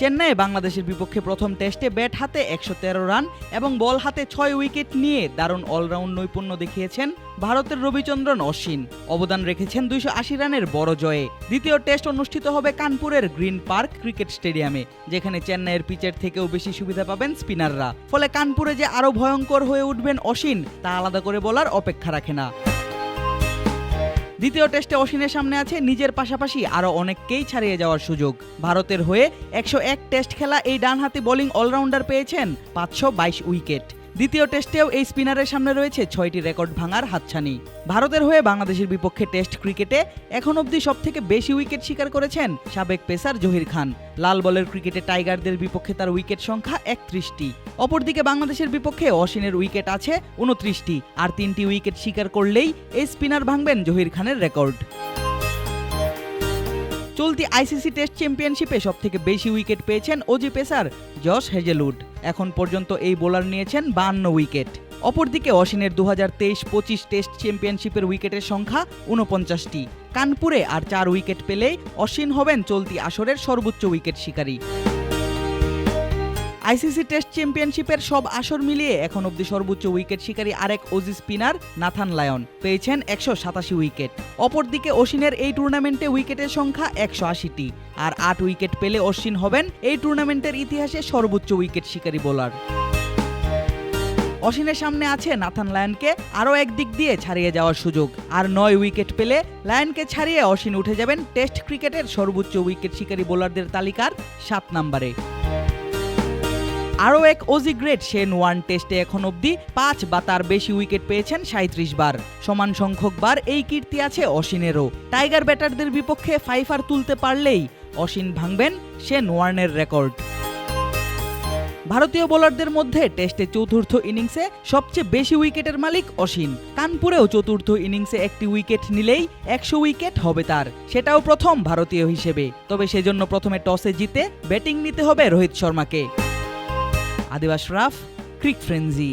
চেন্নাইয়ে বাংলাদেশের বিপক্ষে প্রথম টেস্টে ব্যাট হাতে একশো তেরো রান এবং বল হাতে ছয় উইকেট নিয়ে দারুণ অলরাউন্ড নৈপুণ্য দেখিয়েছেন ভারতের রবিচন্দ্রন অশ্বিন। অবদান রেখেছেন দুইশো আশি রানের বড় জয়ে। দ্বিতীয় টেস্ট অনুষ্ঠিত হবে কানপুরের গ্রিন পার্ক ক্রিকেট স্টেডিয়ামে, যেখানে চেন্নাইয়ের পিচের থেকেও বেশি সুবিধা পাবেন স্পিনাররা। ফলে কানপুরে যে আরও ভয়ঙ্কর হয়ে উঠবেন অশ্বিন, তা আলাদা করে বলার অপেক্ষা রাখে না। দ্বিতীয় টেস্টে অশ্বিনের সামনে আছে নিজের পাশাপাশি আরও অনেককেই ছাড়িয়ে যাওয়ার সুযোগ। ভারতের হয়ে একশো এক টেস্ট খেলা এই ডানহাতি বোলিং অলরাউন্ডার পেয়েছেন পাঁচশো বাইশ উইকেট। দ্বিতীয় টেস্টেও এই স্পিনারের সামনে রয়েছে ছয়টি রেকর্ড ভাঙার হাতছানি। ভারতের হয়ে বাংলাদেশের বিপক্ষে টেস্ট ক্রিকেটে এখন অবধি সবথেকে বেশি উইকেট শিকার করেছেন সাবেক পেসার জহির খান। লাল বলের ক্রিকেটে টাইগারদের বিপক্ষে তার উইকেট সংখ্যা একত্রিশটি। অপরদিকে বাংলাদেশের বিপক্ষে অশ্বিনের উইকেট আছে উনত্রিশটি। আর তিনটি উইকেট শিকার করলেই এই স্পিনার ভাঙবেন জহির খানের রেকর্ড। চলতি আইসিসি টেস্ট চ্যাম্পিয়নশিপে সবথেকে বেশি উইকেট পেয়েছেন ওজি পেসার জশ হেজেলউড। এখন পর্যন্ত এই বোলার নিয়েছেন বান্ন উইকেট। অপরদিকে অশ্বিনের দু হাজার তেইশ পঁচিশ টেস্ট চ্যাম্পিয়নশিপের উইকেটের সংখ্যা উনপঞ্চাশটি কানপুরে আর চার উইকেট পেলেই অশ্বিন হবেন চলতি আসরের সর্বোচ্চ উইকেট শিকারী। আইসিসি টেস্ট চ্যাম্পিয়নশিপের সব আসর মিলিয়ে এখন অবধি সর্বোচ্চ উইকেট শিকারী আরেক ওজি স্পিনার নাথান লায়ন। পেয়েছেন একশো সাতাশি উইকেট। অপরদিকে অশ্বিনের এই টুর্নামেন্টে উইকেটের সংখ্যা একশো আশিটি। আর আট উইকেট পেলে অশ্বিন হবেন এই টুর্নামেন্টের ইতিহাসে সর্বোচ্চ উইকেট শিকারী বোলার। অশ্বিনের সামনে আছে নাথান লায়নকে আরও একদিক দিয়ে ছাড়িয়ে যাওয়ার সুযোগ। আর নয় উইকেট পেলে লায়নকে ছাড়িয়ে অশ্বিন উঠে যাবেন টেস্ট ক্রিকেটের সর্বোচ্চ উইকেট শিকারী বোলারদের তালিকার সাত নম্বরে। আরও এক অজি গ্রেট শেন ওয়ান টেস্টে এখন অবধি পাঁচ বা তার বেশি উইকেট পেয়েছেন সাঁত্রিশ বার। সমান সংখ্যক বার এই কীর্তি আছে অশ্বিনেরও টাইগার ব্যাটারদের বিপক্ষে ফাইফার তুলতে পারলেই অশ্বিন ভাঙবেন শেন ওয়ার্নের রেকর্ড ভারতীয় বোলারদের মধ্যে টেস্টে চতুর্থ ইনিংসে সবচেয়ে বেশি উইকেটের মালিক অশ্বিন কানপুরেও চতুর্থ ইনিংসে একটি উইকেট নিলেই একশো উইকেট হবে তার। সেটাও প্রথম ভারতীয় হিসেবে। তবে সেজন্য প্রথমে টসে জিতে ব্যাটিং নিতে হবে রোহিত শর্মাকে। আদিবাস রাফ ক্রিক ফ্রেন্জি